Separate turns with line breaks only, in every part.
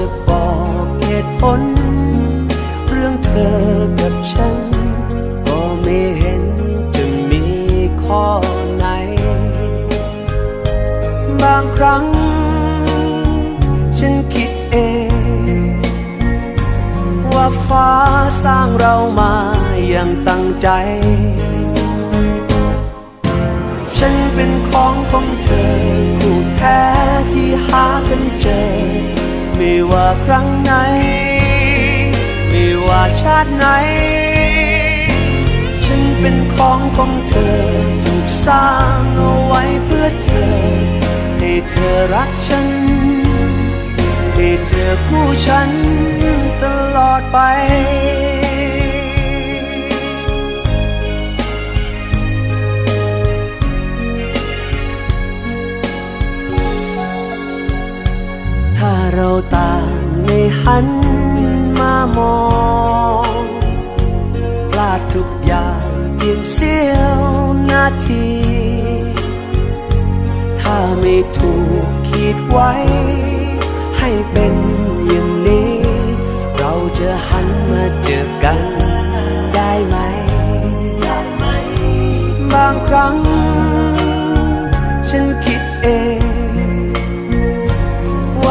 จะบอกเหตุผล เรื่องเธอกับฉัน ก็ไม่เห็นจะมีข้อไหน บางครั้ง ฉันคิดเอง ว่าฟ้าสร้างเรามาอย่างตั้งใจ ฉันเป็นของของเธอ ว่าครั้งไหน ไม่ว่าชาติไหน ฉันเป็นของของเธอ ถูกสร้างเอาไว้เพื่อเธอ ให้เธอรักฉัน ให้เธอคู่ฉันตลอดไปถ้าเราตา หันมามองพลาดทุกอย่างเพียงเสี้ยวนาที ถ้าไม่ถูกขีดไว้ ให้เป็นอย่างนี้ เราจะหันมาเจอกันได้ไหม บางครั้ง ฉันคิดเอง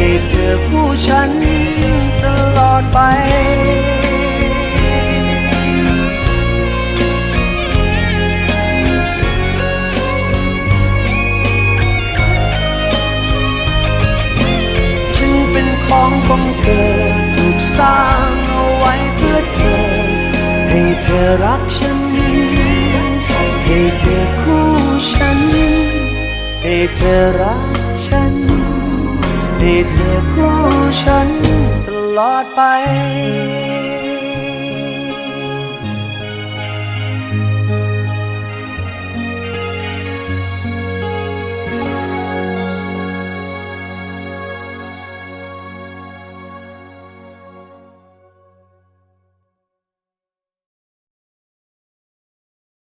ให้เธอคู่ฉันตลอดไปฉันเป็นของของเธอถูกสร้างเอาไว้เพื่อเธอ ให้เธอรักฉัน ให้เธอคู่ฉัน ให้เธอรักฉัน ให้เธอคู่ฉันตลอดไป